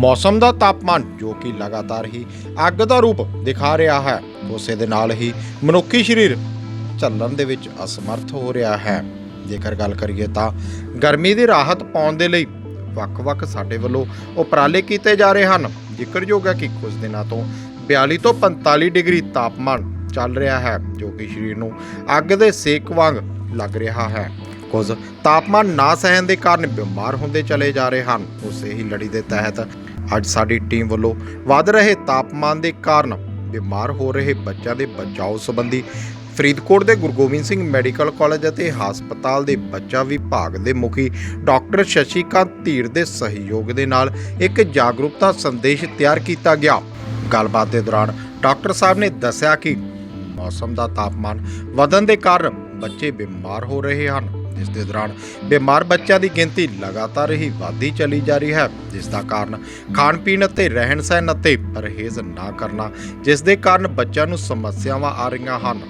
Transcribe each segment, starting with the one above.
ਮੌਸਮ ਦਾ ਤਾਪਮਾਨ, ਜੋ ਕਿ ਲਗਾਤਾਰ ਹੀ ਅੱਗ ਦਾ ਰੂਪ ਦਿਖਾ ਰਿਹਾ ਹੈ, ਉਸੇ ਦੇ ਨਾਲ ਹੀ ਮਨੁੱਖੀ ਸਰੀਰ ਚੱਲਣ ਦੇ ਵਿੱਚ ਅਸਮਰਥ ਹੋ ਰਿਹਾ ਹੈ। ਜੇਕਰ ਗੱਲ ਕਰੀਏ ਤਾਂ ਗਰਮੀ ਦੀ ਰਾਹਤ ਪਾਉਣ ਦੇ ਲਈ ਵੱਖ-ਵੱਖ ਸਾਡੇ ਵੱਲੋਂ ਉਪਰਾਲੇ ਕੀਤੇ ਜਾ ਰਹੇ ਹਨ। ਜ਼ਿਕਰਯੋਗ ਹੈ ਕਿ ਕੁਝ ਦਿਨਾਂ ਤੋਂ 42 ਤੋਂ 45 ਡਿਗਰੀ ਤਾਪਮਾਨ ਚੱਲ ਰਿਹਾ ਹੈ, ਜੋ ਕਿ ਸਰੀਰ ਨੂੰ ਅੱਗ ਦੇ ਸੇਕ ਵਾਂਗ ਲੱਗ ਰਿਹਾ ਹੈ। ਕੁਝ ਤਾਪਮਾਨ ਨਾ ਸਹਿਣ ਦੇ ਕਾਰਨ ਬਿਮਾਰ ਹੁੰਦੇ ਚਲੇ ਜਾ ਰਹੇ ਹਨ। ਉਸੇ ਹੀ ਲੜੀ ਦੇ ਤਹਿਤ ਅੱਜ ਸਾਡੀ ਟੀਮ ਵੱਲੋਂ ਵੱਧ ਰਹੇ ਤਾਪਮਾਨ ਦੇ ਕਾਰਨ ਬਿਮਾਰ ਹੋ ਰਹੇ ਬੱਚਿਆਂ ਦੇ ਬਚਾਓ ਸੰਬੰਧੀ ਫਰੀਦਕੋਟ ਦੇ ਗੁਰੂ ਗੋਬਿੰਦ ਸਿੰਘ ਮੈਡੀਕਲ ਕਾਲਜ ਅਤੇ ਹਸਪਤਾਲ ਦੇ ਬੱਚਾ ਵਿਭਾਗ ਦੇ ਮੁਖੀ ਡਾਕਟਰ ਸ਼ਸ਼ੀਕਾਂਤ ਧੀਰ ਦੇ ਸਹਿਯੋਗ ਦੇ ਨਾਲ ਇੱਕ ਜਾਗਰੂਕਤਾ ਸੰਦੇਸ਼ ਤਿਆਰ ਕੀਤਾ ਗਿਆ। ਗੱਲਬਾਤ ਦੇ ਦੌਰਾਨ ਡਾਕਟਰ ਸਾਹਿਬ ਨੇ ਦੱਸਿਆ ਕਿ ਮੌਸਮ ਦਾ ਤਾਪਮਾਨ ਵਧਣ ਦੇ ਕਾਰਨ ਬੱਚੇ ਬਿਮਾਰ ਹੋ ਰਹੇ ਹਨ। ਜਿਸ ਦੇ ਦੌਰਾਨ ਬਿਮਾਰ ਬੱਚਿਆਂ ਦੀ ਗਿਣਤੀ ਲਗਾਤਾਰ ਹੀ ਵਧਦੀ ਚਲੀ ਜਾ ਰਹੀ ਹੈ, ਜਿਸ ਦਾ ਕਾਰਨ ਖਾਣ ਪੀਣ ਅਤੇ ਰਹਿਣ ਸਹਿਣ ਅਤੇ ਪਰਹੇਜ਼ ਨਾ ਕਰਨਾ, ਜਿਸ ਦੇ ਕਾਰਨ ਬੱਚਿਆਂ ਨੂੰ ਸਮੱਸਿਆਵਾਂ ਆ ਰਹੀਆਂ ਹਨ।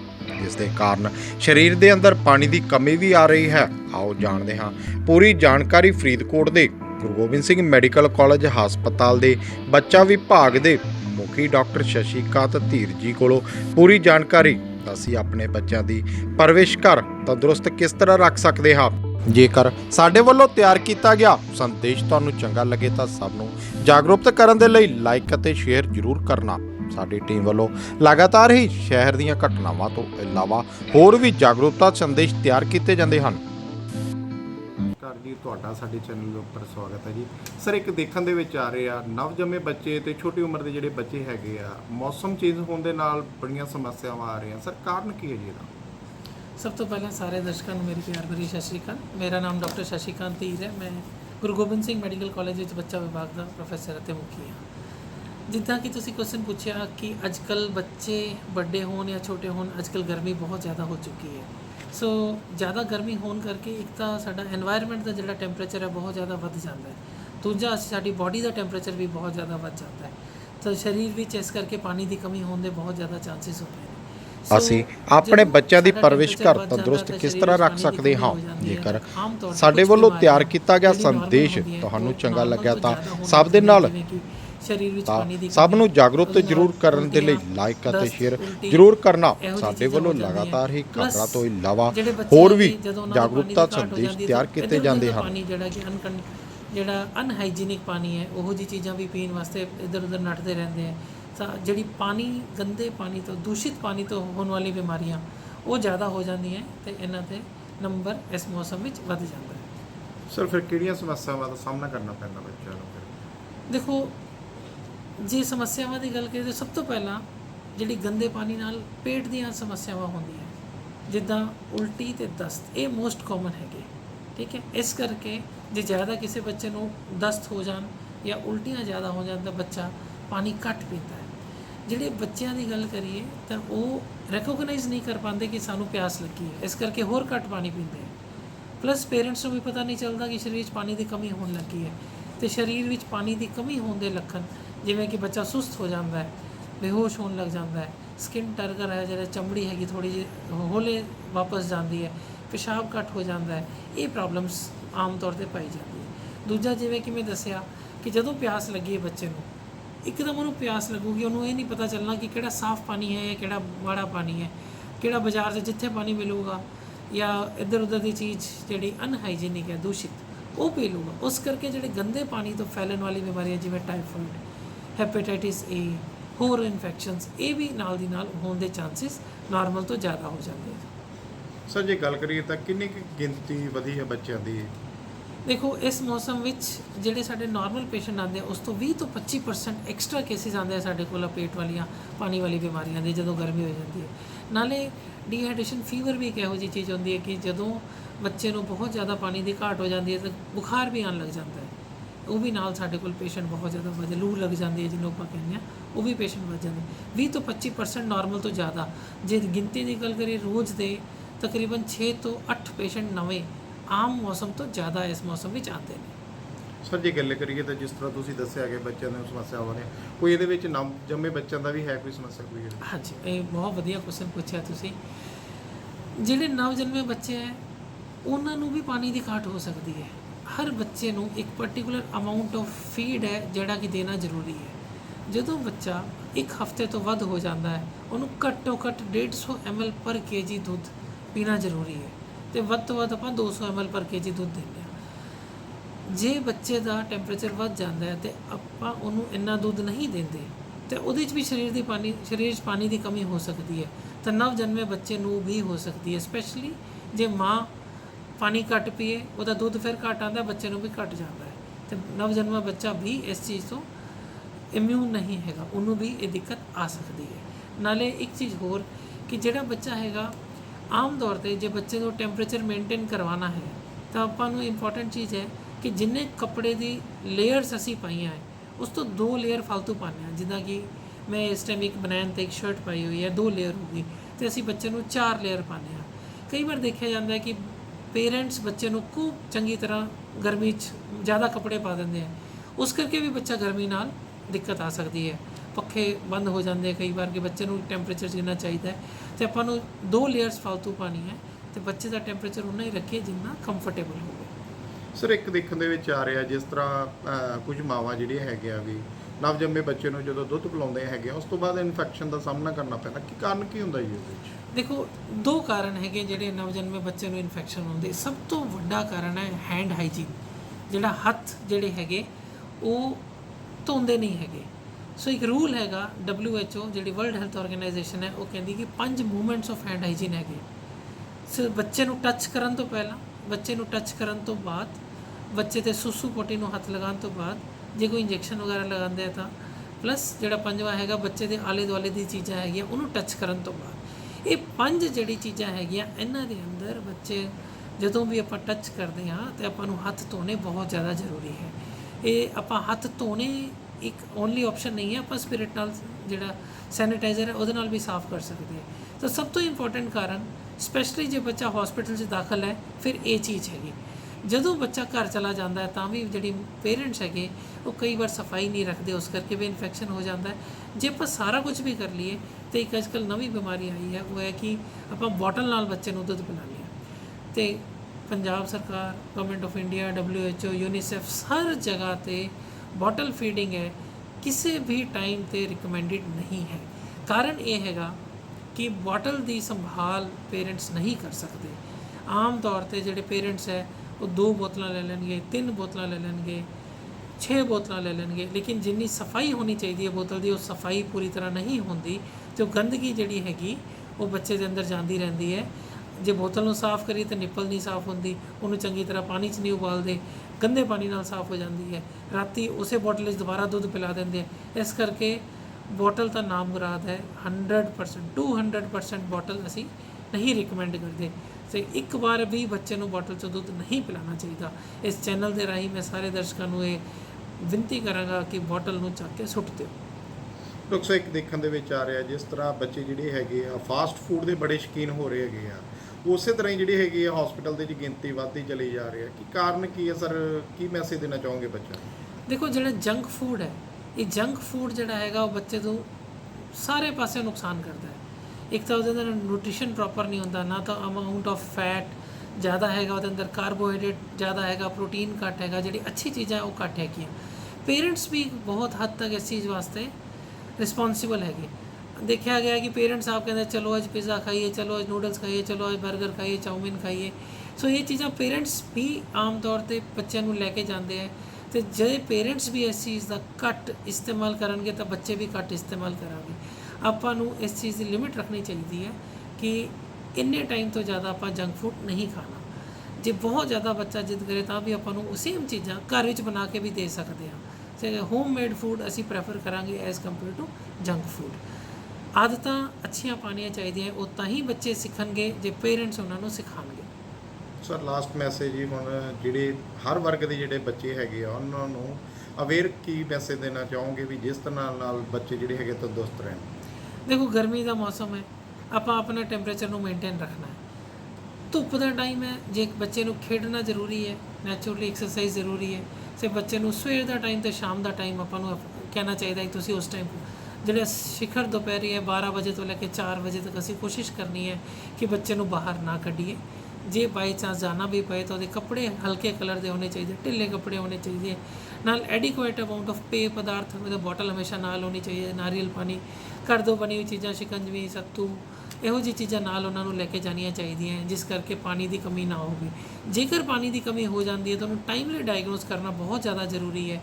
ਜਿਸ ਦੇ ਕਾਰਨ ਸਰੀਰ ਦੇ ਅੰਦਰ ਪਾਣੀ ਦੀ ਕਮੀ ਵੀ ਆ ਰਹੀ ਹੈ। ਆਓ ਜਾਣਦੇ ਹਾਂ। ਪੂਰੀ ਜਾਣਕਾਰੀ ਫਰੀਦਕੋਟ ਦੇ ਗੁਰੂ ਗੋਬਿੰਦ ਸਿੰਘ ਮੈਡੀਕਲ ਕਾਲਜ ਹਸਪਤਾਲ ਦੇ ਬੱਚਾ ਵਿਭਾਗ ਦੇ ਮੁਖੀ ਡਾਕਟਰ ਸ਼ਸ਼ੀਕਾਂਤ ਧੀਰ ਜੀ ਕੋਲੋਂ। ਪੂਰੀ ਜਾਣਕਾਰੀ ਅਸੀਂ ਆਪਣੇ ਬੱਚਿਆਂ ਦੀ ਪਰਵਿਸ਼ ਕਰ ਤੰਦਰੁਸਤ ਕਿਸ ਤਰ੍ਹਾਂ ਰੱਖ ਸਕਦੇ ਹਾਂ? ਜੇਕਰ ਸਾਡੇ ਵੱਲੋਂ ਤਿਆਰ ਕੀਤਾ ਗਿਆ ਸੰਦੇਸ਼ ਤੁਹਾਨੂੰ ਚੰਗਾ ਲੱਗੇ ਤਾਂ ਸਭ ਨੂੰ ਜਾਗਰੂਕਤ ਕਰਨ ਦੇ ਲਈ ਲਾਈਕ ਅਤੇ ਸ਼ੇਅਰ ਜ਼ਰੂਰ ਕਰਨਾ। ਸਾਡੀ ਟੀਮ ਵੱਲੋਂ ਲਗਾਤਾਰ ਹੀ ਸ਼ਹਿਰ ਦੀਆਂ ਘਟਨਾਵਾਂ ਤੋਂ ਇਲਾਵਾ ਹੋਰ ਵੀ ਜਾਗਰੂਕਤਾ ਸੰਦੇਸ਼ ਤਿਆਰ ਕੀਤੇ ਜਾਂਦੇ ਹਨ। ਜੀ, ਤੁਹਾਡਾ ਸਾਡੇ ਚੈਨਲ ਦੇ ਉੱਪਰ ਸਵਾਗਤ ਹੈ ਜੀ। ਸਰ, ਇੱਕ ਦੇਖਣ ਦੇ ਵਿੱਚ ਆ ਰਹੇ ਆ, ਨਵਜੰਮੇ ਬੱਚੇ ਤੇ ਛੋਟੀ ਉਮਰ ਦੇ ਜਿਹੜੇ ਬੱਚੇ ਹੈਗੇ ਆ, ਮੌਸਮ ਚੇਂਜ ਹੋਣ ਦੇ ਨਾਲ ਬੜੀਆਂ ਸਮੱਸਿਆਵਾਂ ਆ ਰਹੀਆਂ। ਸਰ, ਕਾਰਨ ਕੀ ਹੈ ਜੀ ਇਹਦਾ? ਸਭ ਤੋਂ ਪਹਿਲਾਂ ਸਾਰੇ ਦਰਸ਼ਕਾਂ ਨੂੰ ਮੇਰੀ ਪਿਆਰ ਭਰੀ ਸਤਿ ਸ਼੍ਰੀ ਅਕਾਲ। ਮੇਰਾ ਨਾਮ ਡਾਕਟਰ ਸ਼ਸ਼ੀਕਾਂਤ ਧੀਰ ਹੈ। ਮੈਂ ਗੁਰੂ ਗੋਬਿੰਦ ਸਿੰਘ ਮੈਡੀਕਲ ਕਾਲਜ ਵਿੱਚ ਬੱਚਾ ਵਿਭਾਗ ਦਾ ਪ੍ਰੋਫੈਸਰ ਅਤੇ ਮੁਖੀ ਹਾਂ। ਜਿੱਦਾਂ ਕਿ ਤੁਸੀਂ ਕੁਐਸਚਨ ਪੁੱਛਿਆ ਕਿ ਅੱਜਕੱਲ ਬੱਚੇ ਵੱਡੇ ਹੋਣ ਜਾਂ ਛੋਟੇ ਹੋਣ ਅੱਜਕੱਲ ਗਰਮੀ ਬਹੁਤ ਜ਼ਿਆਦਾ ਹੋ ਚੁੱਕੀ ਹੈ। ਸੋ ਜ਼ਿਆਦਾ ਗਰਮੀ ਹੋਣ ਕਰਕੇ ਇੱਕ ਤਾਂ ਸਾਡਾ এনवायरमेंट ਦਾ ਜਿਹੜਾ ਟੈਂਪਰੇਚਰ ਹੈ ਬਹੁਤ ਜ਼ਿਆਦਾ ਵੱਧ ਜਾਂਦਾ ਹੈ। ਦੂਜਾ ਸਾਡੀ ਬਾਡੀ ਦਾ ਟੈਂਪਰੇਚਰ ਵੀ ਬਹੁਤ ਜ਼ਿਆਦਾ ਵੱਧ ਜਾਂਦਾ ਹੈ। ਤਾਂ ਸਰੀਰ ਵਿੱਚ ਇਸ ਕਰਕੇ ਪਾਣੀ ਦੀ ਕਮੀ ਹੋਣ ਦੇ ਬਹੁਤ ਜ਼ਿਆਦਾ ਚਾਂਸਸ ਹੁੰਦੇ ਨੇ। ਅਸੀਂ ਆਪਣੇ ਬੱਚਿਆਂ ਦੀ ਪਰਵਰਿਸ਼ ਘਰ ਤੰਦਰੁਸਤ ਕਿਸ ਤਰ੍ਹਾਂ ਰੱਖ ਸਕਦੇ? ਹਾਂ ਜੇਕਰ ਸਾਡੇ ਵੱਲੋਂ ਤਿਆਰ ਕੀਤਾ ਗਿਆ ਸੰਦੇਸ਼ ਤੁਹਾਨੂੰ ਚੰਗਾ ਲੱਗਿਆ ਤਾਂ ਸਭ ਦੇ ਨਾਲ ਸਰੀਰ ਵਿੱਚ ਤਾਂ ਪਾਣੀ ਦੀ ਸਭ ਨੂੰ ਜਾਗਰੂਕ ਉਹਦੇ ਜ਼ਰੂਰ ਕਰਨ ਦੇ ਲਈ ਲਾਈਕ ਅਤੇ ਸ਼ੇਅਰ ਜ਼ਰੂਰ ਕਰਨਾ। ਸਾਡੇ ਵੱਲੋਂ। ਲਗਾਤਾਰ ਹੀ ਖਬਰਾਂ ਤੋਂ ਇਲਾਵਾ ਹੋਰ ਵੀ ਜਾਗਰੂਕਤਾ ਸੰਦੇਸ਼ ਤਿਆਰ ਤਾਂ ਕੀਤੇ ਜਾਂਦੇ ਹਨ। ਪਾਣੀ ਜਿਹੜਾ ਕਿ ਅਨਕੰ ਜਿਹੜਾ ਅਨਹਾਈਜੀਨਿਕ ਪਾਣੀ ਹੈ ਉਹੋ ਜੀ ਚੀਜ਼ਾਂ ਵੀ ਪੀਣ ਵਾਸਤੇ ਇੱਧਰ ਉੱਧਰ ਨੱਠਦੇ ਰਹਿੰਦੇ ਆ। ਤਾਂ ਜਿਹੜੀ ਪਾਣੀ ਗੰਦੇ ਪਾਣੀ ਤੋਂ ਦੂਸ਼ਿਤ ਪਾਣੀ ਤੋਂ ਹੋਣ ਵਾਲੀ ਬਿਮਾਰੀਆਂ ਉਹ ਜ਼ਿਆਦਾ ਹੋ ਜਾਂਦੀਆਂ ਤੇ ਇਹਨਾਂ ਤੇ ਨੰਬਰ ਇਸ ਮੌਸਮ ਵਿੱਚ ਵੱਧ ਜਾਂਦਾ ਹੈ ਸਰ ਫਿਰ ਕਿਹੜੀਆਂ ਸਮੱਸਿਆਵਾਂ ਦਾ ਸਾਹਮਣਾ ਕਰਨਾ ਪੈਂਦਾ ਬੱਚਿਆਂ ਨੂੰ ਫਿਰ? ਦੇਖੋ ਜੇ ਸਮੱਸਿਆਵਾਂ ਦੀ ਗੱਲ ਕਰੀਏ ਤਾਂ ਸਭ ਤੋਂ ਪਹਿਲਾਂ ਜਿਹੜੀ ਗੰਦੇ ਪਾਣੀ ਨਾਲ ਪੇਟ ਦੀਆਂ ਸਮੱਸਿਆਵਾਂ ਹੁੰਦੀਆਂ। ਜਿੱਦਾਂ ਉਲਟੀ ਤੇ ਦਸਤ, ਇਹ ਮੋਸਟ ਕਾਮਨ ਹੈਗੇ। ਠੀਕ ਹੈ? ਇਸ ਕਰਕੇ ਜੇ ਜ਼ਿਆਦਾ ਕਿਸੇ ਬੱਚੇ ਨੂੰ ਦਸਤ ਹੋ ਜਾਣ ਜਾਂ ਉਲਟੀਆਂ ਜ਼ਿਆਦਾ ਹੋ ਜਾਣ ਤਾਂ ਬੱਚਾ ਪਾਣੀ ਘੱਟ ਪੀਂਦਾ ਹੈ। ਜਿਹੜੇ ਬੱਚਿਆਂ ਦੀ ਗੱਲ ਕਰੀਏ ਤਾਂ ਉਹ ਰੈਕੋਗਨਾਈਜ਼ ਨਹੀਂ ਕਰ ਪਾਉਂਦੇ ਕਿ ਸਾਨੂੰ ਪਿਆਸ ਲੱਗੀ ਹੈ। ਇਸ ਕਰਕੇ ਹੋਰ ਘੱਟ ਪਾਣੀ ਪੀਂਦੇ ਹੈ। ਪਲੱਸ ਪੇਰੈਂਟਸ ਨੂੰ ਵੀ ਪਤਾ ਨਹੀਂ ਚੱਲਦਾ ਕਿ ਸਰੀਰ 'ਚ ਪਾਣੀ ਦੀ ਕਮੀ ਹੋਣ ਲੱਗੀ ਹੈ। ਤੇ ਸਰੀਰ ਵਿੱਚ ਪਾਣੀ ਦੀ ਕਮੀ ਹੋਣ ਦੇ ਲੱਛਣ ਜਿਵੇਂ ਕਿ ਬੱਚਾ ਸੁਸਤ ਹੋ ਜਾਂਦਾ ਹੈ, ਬੇਹੋਸ਼ ਹੋਣ ਲੱਗ ਜਾਂਦਾ ਹੈ ਸਕਿਨ ਟਰਗਰ ਹੈ ਜਿਹੜਾ ਚਮੜੀ ਹੈਗੀ ਥੋੜੀ ਜਿਹੀ ਹੌਲੇ ਵਾਪਸ ਜਾਂਦੀ ਹੈ, ਪਿਸ਼ਾਬ ਘੱਟ ਹੋ ਜਾਂਦਾ ਹੈ, ਇਹ ਪ੍ਰੋਬਲਮਸ ਆਮ ਤੌਰ ਤੇ ਪਾਈ ਜਾਂਦੀ ਹੈ। ਦੂਜਾ ਜਿਵੇਂ ਕਿ ਮੈਂ ਦੱਸਿਆ ਕਿ ਜਦੋਂ ਪਿਆਸ ਲੱਗੀ ਹੈ ਬੱਚੇ ਨੂੰ, ਇੱਕਦਮ ਉਹਨੂੰ ਪਿਆਸ ਲੱਗੂਗੀ, ਉਹਨੂੰ ਇਹ ਨਹੀਂ ਪਤਾ ਚੱਲਣਾ ਕਿ ਕਿਹੜਾ ਸਾਫ਼ ਪਾਣੀ ਹੈ ਜਾਂ ਕਿਹੜਾ ਮਾੜਾ ਪਾਣੀ ਹੈ, ਕਿਹੜਾ ਬਾਜ਼ਾਰ 'ਚ ਜਿੱਥੇ ਪਾਣੀ ਮਿਲੂਗਾ ਜਾਂ ਇੱਧਰ ਉੱਧਰ ਦੀ ਚੀਜ਼ ਜਿਹੜੀ ਅਨਹਾਈਜੀਨਿਕ ਹੈ, ਦੂਸ਼ਿਤ, ਉਹ ਪੀ ਲੂਗਾ ਉਸ ਕਰਕੇ ਜਿਹੜੇ ਗੰਦੇ ਪਾਣੀ ਤੋਂ ਫੈਲਣ ਵਾਲੀ ਬਿਮਾਰੀਆਂ ਜਿਵੇਂ ਟਾਈਫਾਇਡ ਹੈਪੇਟਾਈਟਿਸ ਏ ਹੋਰ ਇਨਫੈਕਸ਼ਨਸ ਇਹ ਵੀ ਨਾਲ ਦੀ ਨਾਲ ਹੋਣ ਦੇ ਚਾਂਸਸ ਨਾਰਮਲ ਤੋਂ ਜ਼ਿਆਦਾ ਹੋ ਜਾਂਦੇ ਹਨ ਸਰ ਜੇ ਗੱਲ ਕਰੀਏ ਤਾਂ ਕਿੰਨੀ ਕੁ ਗਿਣਤੀ ਵਧੀ ਹੈ ਬੱਚਿਆਂ ਦੀ? ਦੇਖੋ ਇਸ ਮੌਸਮ ਵਿੱਚ ਜਿਹੜੇ ਸਾਡੇ ਨਾਰਮਲ ਪੇਸ਼ੈਂਟ ਆਉਂਦੇ ਆ ਉਸ ਤੋਂ 20 ਤੋਂ 25% ਐਕਸਟਰਾ ਕੇਸਿਸ ਆਉਂਦੇ ਆ ਸਾਡੇ ਕੋਲ ਪੇਟ ਵਾਲੀਆਂ ਪਾਣੀ ਵਾਲੀ ਬਿਮਾਰੀਆਂ ਦੇ ਜਦੋਂ ਗਰਮੀ ਹੋ ਜਾਂਦੀ ਹੈ। ਨਾਲੇ ਡੀਹਾਈਡਰੇਸ਼ਨ ਫੀਵਰ ਵੀ ਇੱਕ ਇਹੋ ਜਿਹੀ ਚੀਜ਼ ਹੁੰਦੀ ਹੈ ਕਿ ਜਦੋਂ ਬੱਚੇ ਨੂੰ ਬਹੁਤ ਜ਼ਿਆਦਾ ਪਾਣੀ ਦੀ ਘਾਟ ਹੋ ਜਾਂਦੀ ਹੈ ਤਾਂ ਬੁਖਾਰ ਵੀ ਆਉਣ ਲੱਗ ਜਾਂਦਾ ਹੈ। ਉਹ ਵੀ ਨਾਲ ਸਾਡੇ ਕੋਲ ਪੇਸ਼ੈਂਟ ਬਹੁਤ ਜ਼ਿਆਦਾ ਵਧ ਲੂ ਲੱਗ ਜਾਂਦੀ ਹੈ ਜਿਹਨੂੰ ਆਪਾਂ ਕਹਿੰਦੇ ਆ ਉਹ ਵੀ ਪੇਸ਼ੈਂਟ ਵੱਧ ਜਾਂਦੇ 20 ਤੋਂ 25% ਨਾਰਮਲ ਤੋਂ ਜ਼ਿਆਦਾ। ਜੇ ਗਿਣਤੀ ਦੀ ਗੱਲ ਕਰੀਏ ਰੋਜ਼ ਦੇ ਤਕਰੀਬਨ 6 ਤੋਂ 8 ਪੇਸ਼ੈਂਟ ਨਵੇਂ ਆਮ ਮੌਸਮ ਤੋਂ ਜ਼ਿਆਦਾ ਇਸ ਮੌਸਮ ਵਿੱਚ ਆਉਂਦੇ ਨੇ। ਸਰ ਜੇ ਗੱਲ ਕਰੀਏ ਤਾਂ ਜਿਸ ਤਰ੍ਹਾਂ ਤੁਸੀਂ ਦੱਸਿਆ ਕਿ ਬੱਚਿਆਂ ਨੂੰ ਸਮੱਸਿਆਵਾਂ ਨੇ ਕੋਈ ਇਹਦੇ ਵਿੱਚ ਨਵ ਜੰਮੇ ਬੱਚਿਆਂ ਦਾ ਵੀ ਹੈ ਕੋਈ ਸਮੱਸਿਆ ਕੋਈ? ਹਾਂਜੀ ਇਹ ਬਹੁਤ ਵਧੀਆ ਕੁਐਸਚਨ ਪੁੱਛਿਆ ਤੁਸੀਂ। ਜਿਹੜੇ ਨਵ ਜਨਮੇ ਬੱਚੇ ਹੈ ਉਹਨਾਂ ਨੂੰ ਵੀ ਪਾਣੀ ਦੀ ਘਾਟ ਹੋ ਸਕਦੀ ਹੈ। ਹਰ ਬੱਚੇ ਨੂੰ ਇੱਕ ਪਾਰਟਿਕੂਲਰ ਅਮਾਉਂਟ ਆਫ ਫੀਡ ਹੈ ਜਿਹੜਾ ਕਿ ਦੇਣਾ ਜ਼ਰੂਰੀ ਹੈ। ਜਦੋਂ ਬੱਚਾ ਇੱਕ ਹਫ਼ਤੇ ਤੋਂ ਵੱਧ ਹੋ ਜਾਂਦਾ ਹੈ, ਉਹਨੂੰ ਘੱਟੋ ਘੱਟ 150 ml ਪਰ ਕੇਜੀ ਦੁੱਧ ਪੀਣਾ ਜ਼ਰੂਰੀ ਹੈ ਤੇ ਵੱਧ ਤੋਂ ਵੱਧ ਆਪਾਂ 200 ml ਪਰ ਕੇਜੀ ਦੁੱਧ ਦਿੰਦੇ ਹਾਂ। ਜੇ ਬੱਚੇ ਦਾ ਟੈਂਪਰੇਚਰ ਵੱਧ ਜਾਂਦਾ ਹੈ ਤੇ ਆਪਾਂ ਉਹਨੂੰ ਇੰਨਾ ਦੁੱਧ ਨਹੀਂ ਦਿੰਦੇ, ਤੇ ਉਹਦੇ 'ਚ ਵੀ ਸਰੀਰ ਦੀ ਪਾਣੀ, ਸਰੀਰ 'ਚ ਪਾਣੀ ਦੀ ਕਮੀ ਹੋ ਸਕਦੀ ਹੈ। ਤਾਂ ਨਵ ਜਨਮੇ ਬੱਚੇ ਨੂੰ ਵੀ ਹੋ ਸਕਦੀ ਹੈ ਸਪੈਸ਼ਲੀ ਜੇ ਮਾਂ ਪਾਣੀ ਘੱਟ ਪੀਏ, ਉਹਦਾ ਦੁੱਧ ਫਿਰ ਘੱਟ ਆਉਂਦਾ, ਬੱਚੇ ਨੂੰ ਵੀ ਘੱਟ ਜਾਂਦਾ ਹੈ। ਤੇ ਨਵ ਬੱਚਾ ਵੀ ਇਸ ਚੀਜ਼ ਤੋਂ ਇਮਿਊਨ ਨਹੀਂ ਹੈਗਾ, ਉਹਨੂੰ ਵੀ ਇਹ ਦਿੱਕਤ ਆ ਸਕਦੀ ਹੈ। ਨਾਲੇ ਇੱਕ ਚੀਜ਼ ਹੋਰ ਕਿ ਜਿਹੜਾ ਬੱਚਾ ਹੈਗਾ, ਆਮ ਤੌਰ ਤੇ ਜੇ ਬੱਚੇ ਨੂੰ ਟੈਂਪਰੇਚਰ ਮੇਨਟੇਨ ਕਰਵਾਉਣਾ ਹੈ, ਤਾਂ ਆਪਾਂ ਨੂੰ ਇੰਪੋਰਟੈਂਟ ਚੀਜ਼ ਹੈ ਕਿ ਜਿੰਨੇ ਕੱਪੜੇ ਦੀ ਲੇਅਰਸ ਅਸੀਂ ਪਾਈਆਂ ਹੈ, ਉਸ ਤੋਂ ਦੋ ਲੇਅਰ ਫालतू ਪਾਉਂਦੇ ਹਾਂ। ਜਿੱਦਾਂ ਕਿ ਮੈਂ ਇਸ ਟਾਈਮ ਇੱਕ ਬਨੈਨ ਤੇ ਇੱਕ ਸ਼ਰਟ ਪਾਈ ਹੋਈ ਹੈ, ਦੋ ਲੇਅਰ ਹੋ ਗਈ, ਤੇ ਅਸੀਂ ਬੱਚੇ ਨੂੰ ਚਾਰ ਲੇਅਰ ਪਾਉਂਦੇ ਹਾਂ। ਕਈ ਵਾਰ ਦੇਖਿਆ ਜਾਂਦਾ ਹੈ ਕਿ ਪੇਰੈਂਟਸ ਬੱਚੇ ਨੂੰ ਖੂਬ ਚੰਗੀ ਤਰ੍ਹਾਂ ਗਰਮੀ 'ਚ ਜ਼ਿਆਦਾ ਕੱਪੜੇ ਪਾ ਦਿੰਦੇ ਆ। ਉਸ ਕਰਕੇ ਵੀ ਬੱਚਾ ਗਰਮੀ ਨਾਲ ਦਿੱਕਤ ਆ ਸਕਦੀ ਹੈ। ਪੱਖੇ ਬੰਦ ਹੋ ਜਾਂਦੇ ਕਈ ਵਾਰ ਕਿ ਬੱਚੇ ਨੂੰ ਟੈਂਪਰੇਚਰ ਜਿੰਨਾ ਚਾਹੀਦਾ ਹੈ ਤੇ ਆਪਾਂ ਨੂੰ ਦੋ ਲੇਅਰਸ ਫालतू ਪਾਣੀ ਹੈ ਤੇ ਬੱਚੇ ਦਾ ਟੈਂਪਰੇਚਰ ਉਨਾ ਹੀ ਰੱਖੀਏ ਜਿੰਨਾ ਕੰਫਰਟੇਬਲ ਹੋਵੇ। ਸਰ ਇੱਕ ਦੇਖਣ ਦੇ ਵਿੱਚ ਆ ਰਿਹਾ ਜਿਸ ਤਰ੍ਹਾਂ ਕੁਝ ਮਾਵਾਂ ਜਿਹੜੀਆਂ ਹੈਗੀਆਂ ਵੀ ਨਵਜੰਮੇ ਬੱਚੇ ਨੂੰ ਜਦੋਂ ਦੁੱਧ ਪਿਲਾਉਂਦੇ ਹੈਗੇ, ਉਸ ਤੋਂ ਬਾਅਦ ਇਨਫੈਕਸ਼ਨ ਦਾ ਸਾਹਮਣਾ ਕਰਨਾ ਪੈਂਦਾ। ਕੀ ਕਾਰਨ ਕੀ ਹੁੰਦਾ ਜੀ ਉਹਦੇ ਵਿੱਚ? ਦੇਖੋ, ਦੋ ਕਾਰਨ ਹੈਗੇ ਜਿਹੜੇ ਨਵਜੰਮੇ ਬੱਚੇ ਨੂੰ ਇਨਫੈਕਸ਼ਨ ਹੁੰਦੇ ਸਭ ਤੋਂ ਵੱਡਾ ਕਾਰਨ ਹੈ ਹੈਂਡ ਹਾਈਜੀਨ ਜਿਹੜਾ ਹੱਥ ਜਿਹੜੇ ਹੈਗੇ, ਉਹ ਧੋਂਦੇ ਨਹੀਂ ਹੈਗੇ। ਸੋ ਇੱਕ ਰੂਲ ਹੈਗਾ WHO ਜਿਹੜੀ ਵਰਲਡ ਹੈਲਥ ਆਰਗੇਨਾਈਜੇਸ਼ਨ ਹੈ, ਉਹ ਕਹਿੰਦੀ ਕਿ ਪੰਜ ਮੂਵਮੈਂਟਸ ਆਫ ਹੈਂਡ ਹਾਈਜੀਨ ਹੈਗੇ। ਸੋ ਬੱਚੇ ਨੂੰ ਟੱਚ ਕਰਨ ਤੋਂ ਪਹਿਲਾਂ, ਬੱਚੇ ਨੂੰ ਟੱਚ ਕਰਨ ਤੋਂ ਬਾਅਦ, ਬੱਚੇ ਤੇ ਸੁਸੂ ਪੋਟੀ ਨੂੰ ਹੱਥ ਲਗਾਉਣ ਤੋਂ ਬਾਅਦ ਜੇ ਕੋਈ ਇੰਜੈਕਸ਼ਨ ਵਗੈਰਾ ਲਗਾਉਂਦੇ ਆ ਤਾਂ ਪਲੱਸ ਜਿਹੜਾ ਪੰਜਵਾਂ ਹੈਗਾ, ਬੱਚੇ ਦੇ ਆਲੇ ਦੁਆਲੇ ਦੀ ਚੀਜ਼ਾਂ ਹੈਗੀਆਂ, ਉਹਨੂੰ ਟੱਚ ਕਰਨ ਤੋਂ ਬਾਅਦ। ਇਹ ਪੰਜ ਜਿਹੜੀ ਚੀਜ਼ਾਂ ਹੈਗੀਆਂ, ਇਹਨਾਂ ਦੇ ਅੰਦਰ ਬੱਚੇ ਜਦੋਂ ਵੀ ਆਪਾਂ ਟੱਚ ਕਰਦੇ ਹਾਂ, ਤੇ ਆਪਾਂ ਨੂੰ ਹੱਥ ਧੋਣੇ ਬਹੁਤ ਜ਼ਿਆਦਾ ਜ਼ਰੂਰੀ ਹੈ। ਇਹ ਆਪਾਂ ਹੱਥ ਧੋਣੇ ਇੱਕ ਓਨਲੀ ਆਪਸ਼ਨ ਨਹੀਂ ਹੈ, ਆਪਾਂ ਸਪਿਰਿਟ ਨਾਲ ਜਿਹੜਾ ਸੈਨੀਟਾਈਜ਼ਰ ਹੈ, ਉਹਦੇ ਨਾਲ ਵੀ ਸਾਫ਼ ਕਰ ਸਕਦੇ ਹਾਂ। ਤਾਂ ਸਭ ਤੋਂ ਇੰਪੋਰਟੈਂਟ ਕਾਰਨ ਸਪੈਸ਼ਲੀ ਜੇ ਬੱਚਾ ਹਸਪੀਟਲ 'ਚ ਦਾਖਲ ਹੈ, ਫਿਰ ਇਹ ਚੀਜ਼ ਹੈਗੀ। ਜਦੋਂ ਬੱਚਾ ਘਰ ਚਲਾ ਜਾਂਦਾ ਹੈ, ਤਾਂ ਵੀ ਜਿਹੜੀ ਪੇਰੈਂਟਸ ਹੈਗੇ, ਉਹ ਕਈ ਵਾਰ ਸਫ਼ਾਈ ਨਹੀਂ ਰੱਖਦੇ, ਉਸ ਕਰਕੇ ਵੀ ਇਨਫੈਕਸ਼ਨ ਹੋ ਜਾਂਦਾ ਜੇ ਆਪਾਂ ਸਾਰਾ ਕੁਝ ਵੀ ਕਰ ਲਈਏ, ਤੇ ਇੱਕ ਅੱਜਕੱਲ ਨਵੀਂ ਬਿਮਾਰੀ ਆਈ ਹੈ, ਉਹ ਹੈ ਕਿ ਆਪਾਂ ਬੋਟਲ ਨਾਲ ਬੱਚੇ ਨੂੰ ਦੁੱਧ ਪਿਲਾ ਲਿਆ ਤੇ ਪੰਜਾਬ ਸਰਕਾਰ government of India WHO UNICEF ਹਰ ਜਗ੍ਹਾ ਤੇ ਬੋਟਲ ਫੀਡਿੰਗ ਹੈ, ਕਿਸੇ ਵੀ ਟਾਈਮ ਤੇ ਰਿਕਮੈਂਡਡ ਨਹੀਂ ਹੈ। ਕਾਰਨ ਇਹ ਹੈਗਾ ਕਿ ਬੋਟਲ ਦੀ ਸੰਭਾਲ ਪੇਰੈਂਟਸ ਨਹੀਂ ਕਰ ਸਕਦੇ। ਆਮ ਤੌਰ ਤੇ ਜਿਹੜੇ ਪੇਰੈਂਟਸ ਹੈ ਉਹ ਦੋ ਬੋਤਲਾਂ ਲੈ ਲੈਣਗੇ, ਤਿੰਨ ਬੋਤਲਾਂ ਲੈ ਲੈਣਗੇ, ਛੇ ਬੋਤਲਾਂ ਲੈ ਲੈਣਗੇ। ਲੇਕਿਨ ਜਿੰਨੀ ਸਫ਼ਾਈ ਹੋਣੀ ਚਾਹੀਦੀ ਹੈ ਬੋਤਲ ਦੀ, ਉਹ ਸਫ਼ਾਈ ਪੂਰੀ ਤਰ੍ਹਾਂ ਨਹੀਂ ਹੁੰਦੀ। ਤੇ ਉਹ ਗੰਦਗੀ ਜਿਹੜੀ ਹੈਗੀ, ਉਹ ਬੱਚੇ ਦੇ ਅੰਦਰ ਜਾਂਦੀ ਰਹਿੰਦੀ ਹੈ। ਜੇ ਬੋਤਲ ਨੂੰ ਸਾਫ਼ ਕਰੀ ਤਾਂ ਨਿੱਪਲ ਨਹੀਂ ਸਾਫ਼ ਹੁੰਦੀ, ਉਹਨੂੰ ਚੰਗੀ ਤਰ੍ਹਾਂ ਪਾਣੀ 'ਚ ਨਹੀਂ ਉਬਾਲਦੇ, ਗੰਦੇ ਪਾਣੀ ਨਾਲ ਸਾਫ਼ ਹੋ ਜਾਂਦੀ ਹੈ। ਰਾਤੀ ਉਸੇ ਬੋਤਲ 'ਚ ਦੁਬਾਰਾ ਦੁੱਧ ਪਿਲਾ ਦਿੰਦੇ ਆ। ਇਸ ਕਰਕੇ ਬੋਟਲ ਤਾਂ ਨਾਮ ਮੁਰਾਦ ਹੈ 100% 200% ਬੋਟਲ ਅਸੀਂ ਨਹੀਂ ਰਿਕਮੈਂਡ ਕਰਦੇ। ਤੇ ਇੱਕ ਵਾਰ ਵੀ ਬੱਚੇ ਨੂੰ ਬੋਟਲ 'ਚੋਂ ਦੁੱਧ ਨਹੀਂ ਪਿਲਾਉਣਾ ਚਾਹੀਦਾ। ਇਸ ਚੈਨਲ ਦੇ ਰਾਹੀਂ ਮੈਂ ਸਾਰੇ ਦਰਸ਼ਕਾਂ ਨੂੰ ਇਹ ਵਿਨਤੀ ਕਰਾਂਗਾ ਕਿ ਬੋਟਲ ਨੂੰ ਚੱਕ ਕੇ ਸੁੱਟ ਦਿਓ। ਡਾਕਟਰ ਸਾਹਿਬ ਇੱਕ ਦੇਖਣ ਦੇ ਵਿੱਚ ਆ ਰਿਹਾ ਜਿਸ ਤਰ੍ਹਾਂ ਬੱਚੇ ਜਿਹੜੇ ਹੈਗੇ ਆ ਫਾਸਟ ਫੂਡ ਦੇ ਬੜੇ ਸ਼ੌਕੀਨ ਹੋ ਰਹੇ ਹੈਗੇ ਆ। ਉਸੇ ਤਰ੍ਹਾਂ ਹੀ ਜਿਹੜੀ ਹੈਗੀ ਆ ਹਸਪੀਟਲ ਦੇ ਵਿੱਚ ਗਿਣਤੀ ਵੱਧਦੀ ਚਲੀ ਜਾ ਰਹੀ ਹੈ। ਕੀ ਕਾਰਨ ਕੀ ਹੈ ਸਰ? ਕੀ ਮੈਸੇਜ ਦੇਣਾ ਚਾਹੋਗੇ ਬੱਚਿਆਂ ਨੂੰ? ਦੇਖੋ ਜਿਹੜਾ ਜੰਕ ਫੂਡ ਹੈ ਇਹ ਜੰਕ ਫੂਡ ਜਿਹੜਾ ਹੈਗਾ ਉਹ ਬੱਚੇ ਨੂੰ ਸਾਰੇ ਪਾਸੇ ਨੁਕਸਾਨ ਕਰਦਾ ਹੈ। ਇੱਕ ਤਾਂ ਉਹਦੇ ਅੰਦਰ ਨਿਊਟ੍ਰੀਸ਼ਨ ਪ੍ਰੋਪਰ ਨਹੀਂ ਹੁੰਦਾ, ਨਾ ਤਾਂ ਅਮਾਉਂਟ ਆਫ ਫੈਟ ਜ਼ਿਆਦਾ ਹੈਗਾ, ਉਹਦੇ ਅੰਦਰ ਕਾਰਬੋਹਾਈਡਰੇਟ ਜ਼ਿਆਦਾ ਹੈਗਾ ਪ੍ਰੋਟੀਨ ਘੱਟ ਹੈਗਾ, ਜਿਹੜੀ ਅੱਛੀ ਚੀਜ਼ਾਂ ਉਹ ਘੱਟ ਹੈਗੀਆਂ। ਪੇਰੈਂਟਸ ਵੀ ਬਹੁਤ ਹੱਦ ਤੱਕ ਇਸ ਚੀਜ਼ ਵਾਸਤੇ ਰਿਸਪੌਂਸਿਬਲ ਹੈਗੇ। ਦੇਖਿਆ ਗਿਆ ਕਿ ਪੇਰੈਂਟਸ ਆਪ ਕਹਿੰਦੇ, ਚਲੋ ਅੱਜ ਪੀਜ਼ਾ ਖਾਈਏ, ਚਲੋ ਅੱਜ ਨੂਡਲਸ ਖਾਈਏ, ਚਲੋ ਅੱਜ 버ਗਰ ਖਾਈਏ, ਚਾਊਮਿਨ ਖਾਈਏ। ਸੋ ਇਹ ਚੀਜ਼ਾਂ ਪੇਰੈਂਟਸ ਵੀ ਆਮ ਤੌਰ ਤੇ ਬੱਚਿਆਂ ਨੂੰ ਲੈ ਕੇ ਜਾਂਦੇ ਆ ਤੇ ਜੇ ਪੇਰੈਂਟਸ ਵੀ ਇਸ ਚੀਜ਼ ਦਾ ਘੱਟ ਇਸਤੇਮਾਲ ਕਰਨਗੇ, ਤਾਂ ਬੱਚੇ ਵੀ ਘੱਟ ਇਸਤੇਮਾਲ ਕਰਾਂਗੇ। ਆਪਾਂ ਨੂੰ ਇਸ ਚੀਜ਼ ਦੀ ਲਿਮਿਟ ਰੱਖਣੀ ਚਾਹੀਦੀ ਹੈ ਕਿ ਇੰਨੇ ਟਾਈਮ ਤੋਂ ਜ਼ਿਆਦਾ ਆਪਾਂ ਜੰਕ ਫੂਡ ਨਹੀਂ ਖਾਣਾ। ਜੇ ਬਹੁਤ ਜ਼ਿਆਦਾ ਬੱਚਾ ਜਿੱਦ ਕਰੇ ਤਾਂ ਵੀ ਆਪਾਂ ਨੂੰ ਉਸੇ ਚੀਜ਼ਾਂ ਘਰ ਵਿੱਚ ਬਣਾ ਕੇ ਵੀ ਦੇ ਸਕਦੇ ਹਾਂ। ਤੇ ਹੋਮਮੇਡ ਫੂਡ ਅਸੀਂ ਪ੍ਰੈਫਰ ਕਰਾਂਗੇ as compare to junk food ਆਦਤਾਂ ਅੱਛੀਆਂ ਪਾਣੀਆਂ ਚਾਹੀਦੀਆਂ ਉਹ ਤਾਂ ਹੀ ਬੱਚੇ ਸਿੱਖਣਗੇ, ਜੇ ਪੇਰੈਂਟਸ ਉਹਨਾਂ ਨੂੰ ਸਿਖਾਉਣਗੇ। ਸਰ ਲਾਸਟ ਮੈਸੇਜ ਜੀ ਹੁਣ ਜਿਹੜੇ ਹਰ ਵਰਗ ਦੇ ਜਿਹੜੇ ਬੱਚੇ ਹੈਗੇ ਆ, ਉਹਨਾਂ ਨੂੰ ਅਵੇਅਰ ਕੀ ਮੈਸੇਜ ਦੇਣਾ ਚਾਹੋਗੇ ਵੀ ਜਿਸ ਤਰ੍ਹਾਂ ਨਾਲ ਬੱਚੇ ਜਿਹੜੇ ਹੈਗੇ ਤੰਦਰੁਸਤ ਰਹਿਣ? ਦੇਖੋ ਗਰਮੀ ਦਾ ਮੌਸਮ ਹੈ, ਆਪਾਂ ਆਪਣਾ ਟੈਂਪਰੇਚਰ ਨੂੰ ਮੇਨਟੇਨ ਰੱਖਣਾ ਹੈ। ਧੁੱਪ ਦਾ ਟਾਈਮ ਹੈ, ਜੇ ਬੱਚੇ ਨੂੰ ਖੇਡਣਾ ਜ਼ਰੂਰੀ ਹੈ ਨੈਚੁਰਲੀ ਐਕਸਰਸਾਈਜ਼ ਜ਼ਰੂਰੀ ਹੈ, ਤੇ ਬੱਚੇ ਨੂੰ ਸਵੇਰ ਦਾ ਟਾਈਮ ਤੇ ਸ਼ਾਮ ਦਾ ਟਾਈਮ ਆਪਾਂ ਨੂੰ ਕਹਿਣਾ ਚਾਹੀਦਾ ਹੈ ਕਿ ਤੁਸੀਂ ਉਸ ਟਾਈਮ ਜਿਹੜਾ ਸਿਖਰ ਦੁਪਹਿਰੀ ਹੈ 12 ਵਜੇ ਤੋਂ ਲੈ ਕੇ 4 ਵਜੇ ਤੱਕ ਅਸੀਂ ਕੋਸ਼ਿਸ਼ ਕਰਨੀ ਹੈ ਕਿ ਬੱਚੇ ਨੂੰ ਬਾਹਰ ਨਾ ਕੱਢੀਏ। ਜੇ ਬਾਈ ਚਾਂਸ ਜਾਣਾ ਵੀ ਪਏ ਤਾਂ ਉਹਦੇ ਕੱਪੜੇ ਹਲਕੇ ਕਲਰ ਦੇ ਹੋਣੇ ਚਾਹੀਦੇ, ਢਿੱਲੇ ਕੱਪੜੇ ਹੋਣੇ ਚਾਹੀਦੇ ਨਾਲ ਐਡਿਕੁਏਟ ਅਮਾਉਂਟ ਆਫ ਪੇ ਪਦਾਰਥ, ਉਹਦਾ ਬੋਟਲ ਹਮੇਸ਼ਾ ਨਾਲ ਹੋਣੀ ਚਾਹੀਦੀ ਨਾਰੀਅਲ ਪਾਣੀ ਘਰ ਤੋਂ ਬਣੀ ਹੋਈ ਚੀਜ਼ਾਂ, ਸ਼ਿਕੰਜਵੀ, ਸੱਤੂ, ਇਹੋ ਜਿਹੀ ਚੀਜ਼ਾਂ ਨਾਲ ਉਹਨਾਂ ਨੂੰ ਲੈ ਕੇ ਜਾਣੀਆਂ ਚਾਹੀਦੀਆਂ ਜਿਸ ਕਰਕੇ ਪਾਣੀ ਦੀ ਕਮੀ ਨਾ ਹੋਵੇ। ਜੇਕਰ ਪਾਣੀ ਦੀ ਕਮੀ ਹੋ ਜਾਂਦੀ ਹੈ ਤਾਂ ਉਹਨੂੰ ਟਾਈਮਲੀ ਡਾਇਗਨੋਸ ਕਰਨਾ ਬਹੁਤ ਜ਼ਿਆਦਾ ਜ਼ਰੂਰੀ ਹੈ।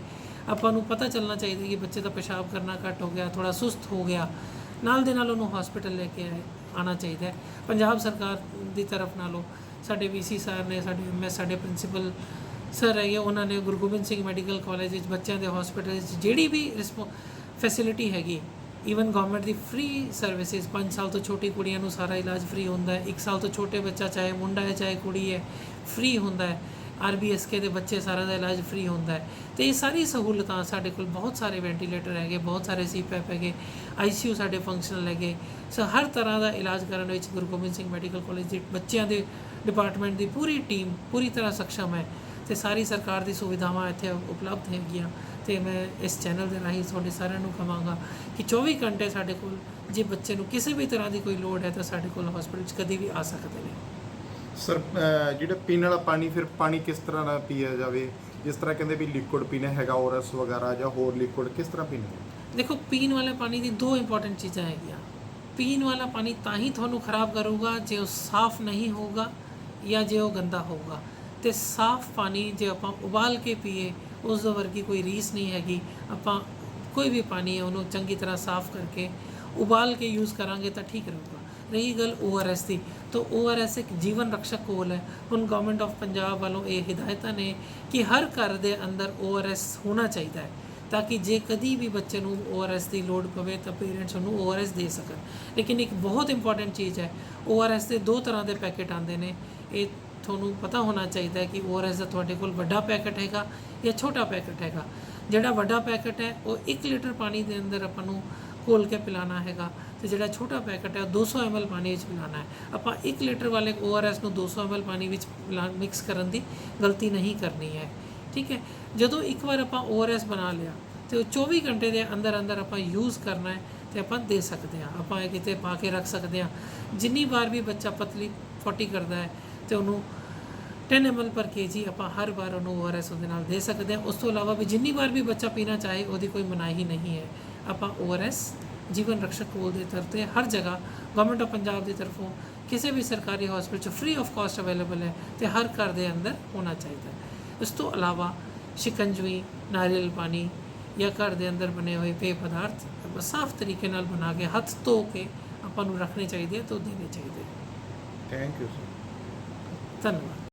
ਆਪਾਂ ਨੂੰ ਪਤਾ ਚੱਲਣਾ ਚਾਹੀਦਾ ਕਿ ਬੱਚੇ ਦਾ ਪਿਸ਼ਾਬ ਕਰਨਾ ਘੱਟ ਹੋ ਗਿਆ ਥੋੜਾ ਸੁਸਤ ਹੋ ਗਿਆ। ਨਾਲ ਦੇ ਨਾਲ ਉਹਨੂੰ ਹਸਪੀਟਲ ਲੈ ਕੇ ਆਏ, ਆਉਣਾ ਚਾਹੀਦਾ ਹੈ। ਪੰਜਾਬ ਸਰਕਾਰ ਦੀ ਤਰਫ ਨਾਲੋਂ ਸਾਡੇ ਵੀਸੀ ਸਰ ਨੇ, ਸਾਡੇ ਐਮਐਸ ਸਾਡੇ ਪ੍ਰਿੰਸੀਪਲ ਸਰ ਹੈਗੇ, ਉਹਨਾਂ ਨੇ ਗੁਰੂ ਗੋਬਿੰਦ ਸਿੰਘ ਮੈਡੀਕਲ ਕਾਲਜ ਵਿੱਚ ਬੱਚਿਆਂ ਦੇ ਹਸਪੀਟਲ ਵਿੱਚ ਜਿਹੜੀ ਵੀ ਫੈਸਿਲਿਟੀ ਹੈਗੀ ਈਵਨ ਗਵਰਨਮੈਂਟ ਦੀ ਫ੍ਰੀ ਸਰਵਿਸਿਜ਼ 5 ਸਾਲ ਤੋਂ ਛੋਟੀ ਕੁੜੀਆਂ ਨੂੰ ਸਾਰਾ ਇਲਾਜ ਫ੍ਰੀ ਹੁੰਦਾ ਹੈ। 1 ਸਾਲ ਤੋਂ ਛੋਟੇ ਬੱਚਾ ਚਾਹੇ ਮੁੰਡਾ ਹੈ, ਚਾਹੇ ਕੁੜੀ ਹੈ ਫ੍ਰੀ ਹੁੰਦਾ ਹੈ। ਆਰਬੀਐਸਕੇ ਦੇ ਬੱਚੇ ਸਾਰਾ ਦਾ ਇਲਾਜ ਫ੍ਰੀ ਹੁੰਦਾ ਹੈ। ਤੇ ਇਹ ਸਾਰੀ ਸਹੂਲਤਾਂ ਸਾਡੇ ਕੋਲ ਬਹੁਤ ਸਾਰੇ ਵੈਂਟੀਲੇਟਰ ਹੈਗੇ, ਬਹੁਤ ਸਾਰੇ ਸੀਪੈਪ ਹੈਗੇ ਆਈਸੀਯੂ ਸਾਡੇ ਫੰਕਸ਼ਨਲ ਹੈਗੇ। ਸੋ ਹਰ ਤਰ੍ਹਾਂ ਦਾ ਇਲਾਜ ਕਰਨ ਵਿੱਚ ਗੁਰੂ ਗੋਬਿੰਦ ਸਿੰਘ ਮੈਡੀਕਲ ਕਾਲਜ ਦੇ ਬੱਚਿਆਂ ਦੇ ਡਿਪਾਰਟਮੈਂਟ ਦੀ ਪੂਰੀ ਟੀਮ ਪੂਰੀ ਤਰ੍ਹਾਂ ਸક્ષਮ ਹੈ। ਤੇ ਸਾਰੀ ਸਰਕਾਰ ਦੀ ਸੁਵਿਧਾਵਾਂ ਇੱਥੇ ਉਪਲਬਧ ਹੈਗੀਆਂ। ਤੇ ਮੈਂ ਇਸ ਚੈਨਲ ਦੇ ਰਾਹੀਂ ਤੁਹਾਡੇ ਸਾਰਿਆਂ ਨੂੰ ਕਹਾਂਗਾ ਕਿ 24 ਘੰਟੇ ਸਾਡੇ ਕੋਲ ਜੇ ਬੱਚੇ ਨੂੰ ਕਿਸੇ ਵੀ ਤਰ੍ਹਾਂ ਦੀ ਕੋਈ ਲੋੜ ਹੈ ਤਾਂ ਸਾਡੇ ਕੋਲ ਹਸਪੀਟਲ 'ਚ ਕਦੇ ਵੀ ਆ ਸਕਦੇ ਨੇ। ਸਰ ਜਿਹੜਾ ਪੀਣ ਵਾਲਾ ਪਾਣੀ ਫਿਰ ਪਾਣੀ ਕਿਸ ਤਰ੍ਹਾਂ ਦਾ ਪੀਆ ਜਾਵੇ? ਜਿਸ ਤਰ੍ਹਾਂ ਕਹਿੰਦੇ ਵੀ ਲਿਕੁਇਡ ਪੀਣਾ ਹੈਗਾ ਔਰਸ ਵਗੈਰਾ ਜਾਂ ਹੋਰ ਲਿਕੁਇਡ ਕਿਸ ਤਰ੍ਹਾਂ ਪੀਣਾ? ਦੇਖੋ ਪੀਣ ਵਾਲੇ ਪਾਣੀ ਦੀ ਦੋ ਇੰਪੋਰਟੈਂਟ ਚੀਜ਼ਾਂ ਹੈਗੀਆਂ। ਪੀਣ ਵਾਲਾ ਪਾਣੀ ਤਾਂ ਹੀ ਤੁਹਾਨੂੰ ਖਰਾਬ ਕਰੂਗਾ ਜੇ ਉਹ ਸਾਫ਼ ਨਹੀਂ ਹੋਊਗਾ ਜਾਂ ਜੇ ਉਹ ਗੰਦਾ ਹੋਊਗਾ। ਤੇ ਸਾਫ਼ ਪਾਣੀ ਜੇ ਆਪਾਂ ਉਬਾਲ ਕੇ ਪੀਏ ਉਸ ਦੇ ਵਰਗੀ ਕੋਈ ਰੀਸ ਨਹੀਂ ਹੈਗੀ। ਆਪਾਂ ਕੋਈ ਵੀ ਪਾਣੀ ਹੈ, ਉਹਨੂੰ ਚੰਗੀ ਤਰ੍ਹਾਂ ਸਾਫ਼ ਕਰਕੇ ਉਬਾਲ ਕੇ ਯੂਜ਼ ਕਰਾਂਗੇ ਤਾਂ ਠੀਕ ਰਹੂਗਾ। ਰਹੀ ਗੱਲ ORS ਦੀ, ਤਾਂ ORS ਇੱਕ ਜੀਵਨ ਰਕਸ਼ਕ ਕੋਲ ਹੈ। ਹੁਣ ਗਵਰਨਮੈਂਟ ਆਫ ਪੰਜਾਬ ਵੱਲੋਂ ਇਹ ਹਦਾਇਤਾਂ ਨੇ ਕਿ ਹਰ ਘਰ ਦੇ ਅੰਦਰ ORS ਹੋਣਾ ਚਾਹੀਦਾ ਹੈ, ਤਾਂ ਕਿ ਜੇ ਕਦੀ ਵੀ ਬੱਚੇ ਨੂੰ ORS ਦੀ ਲੋੜ ਪਵੇ ਤਾਂ ਪੇਰੈਂਟਸ ਉਹਨੂੰ ORS ਦੇ ਸਕਣ। ਲੇਕਿਨ ਇੱਕ ਬਹੁਤ ਇੰਪੋਰਟੈਂਟ ਚੀਜ਼ ਹੈ ORS ਦੇ ਦੋ ਤਰ੍ਹਾਂ ਦੇ ਪੈਕੇਟ ਆਉਂਦੇ ਨੇ। ਇਹ ਤੁਹਾਨੂੰ ਪਤਾ ਹੋਣਾ ਚਾਹੀਦਾ ਹੈ ਕਿ ORS ਦਾ ਤੁਹਾਡੇ ਕੋਲ ਵੱਡਾ ਪੈਕੇਟ ਹੈਗਾ ਜਾਂ ਛੋਟਾ ਪੈਕੇਟ ਹੈਗਾ। ਜਿਹੜਾ ਵੱਡਾ ਪੈਕੇਟ ਹੈ, ਉਹ 1 ਲੀਟਰ ਪਾਣੀ ਦੇ ਅੰਦਰ ਆਪਾਂ ਨੂੰ ਘੋਲ ਕੇ ਪਿਲਾਣਾ ਹੈਗਾ ਤੇ ਜਿਹੜਾ ਛੋਟਾ ਪੈਕੇਟ ਹੈ, ਉਹ 200 ml ਪਾਣੀ ਵਿੱਚ ਮਿਲਾਣਾ ਹੈ। ਆਪਾਂ 1 ਲੀਟਰ ਵਾਲੇ ORS ਨੂੰ 200 ml ਪਾਣੀ ਵਿੱਚ ਮਿਕਸ ਕਰਨ ਦੀ ਗਲਤੀ ਨਹੀਂ ਕਰਨੀ ਹੈ। ਠੀਕ ਹੈ? ਜਦੋਂ ਇੱਕ ਵਾਰ ਆਪਾਂ ORS ਬਣਾ ਲਿਆ ਤੇ ਉਹ 24 ਘੰਟੇ ਦੇ ਅੰਦਰ ਅੰਦਰ ਆਪਾਂ ਯੂਜ਼ ਕਰਨਾ ਹੈ ਤੇ ਆਪਾਂ ਦੇ ਸਕਦੇ ਹਾਂ। ਆਪਾਂ ਇਹ ਕਿਤੇ ਪਾ ਕੇ ਰੱਖ ਸਕਦੇ ਹਾਂ। ਜਿੰਨੀ ਵਾਰ ਵੀ ਬੱਚਾ ਪਤਲੀ ਫੋਟੀ ਕਰਦਾ ਹੈ ਤੇ ਉਹਨੂੰ 10 ml ਪਰ kg ਆਪਾਂ ਹਰ ਵਾਰ ਉਹਨੂੰ ORS ਉਹਦੇ ਨਾਲ ਦੇ ਸਕਦੇ ਹਾਂ। ਉਸ ਤੋਂ ਇਲਾਵਾ ਵੀ ਜਿੰਨੀ ਵਾਰ ਵੀ ਬੱਚਾ ਪੀਣਾ ਚਾਹੇ, ਉਹਦੀ ਕੋਈ ਮਨਾਹੀ ਨਹੀਂ ਹੈ। ਆਪਾਂ ORS ਜੀਵਨ ਰਕਸ਼ਕ ਕੋਲ ਦੇ ਤੌਰ ਤੇ ਹਰ ਜਗ੍ਹਾ ਗਵਰਨਮੈਂਟ ਆਫ ਪੰਜਾਬ ਦੀ ਤਰਫੋਂ ਕਿਸੇ ਵੀ ਸਰਕਾਰੀ ਹਸਪੀਟਲ 'ਚ ਫ੍ਰੀ ਆਫ ਕਾਸਟ ਅਵੇਲੇਬਲ ਹੈ ਤੇ ਹਰ ਘਰ ਦੇ ਅੰਦਰ ਹੋਣਾ ਚਾਹੀਦਾ ਹੈ। ਇਸ ਤੋਂ ਇਲਾਵਾ ਸ਼ਿਕੰਜਵੀ, ਨਾਰੀਅਲ ਪਾਣੀ ਜਾਂ ਘਰ ਦੇ ਅੰਦਰ ਬਣੇ ਹੋਏ ਪੇय ਪਦਾਰਥ ਸਾਫ਼ ਤਰੀਕੇ ਨਾਲ ਬਣਾ ਕੇ ਹੱਥ ਧੋ ਕੇ ਆਪਾਂ ਨੂੰ ਰੱਖਣੇ ਚਾਹੀਦੇ ਆ ਤੇ ਉਹ ਦੇਣੇ ਚਾਹੀਦੇ ਥੈਂਕ ਯੂ ਸਰ ਧੰਨਵਾਦ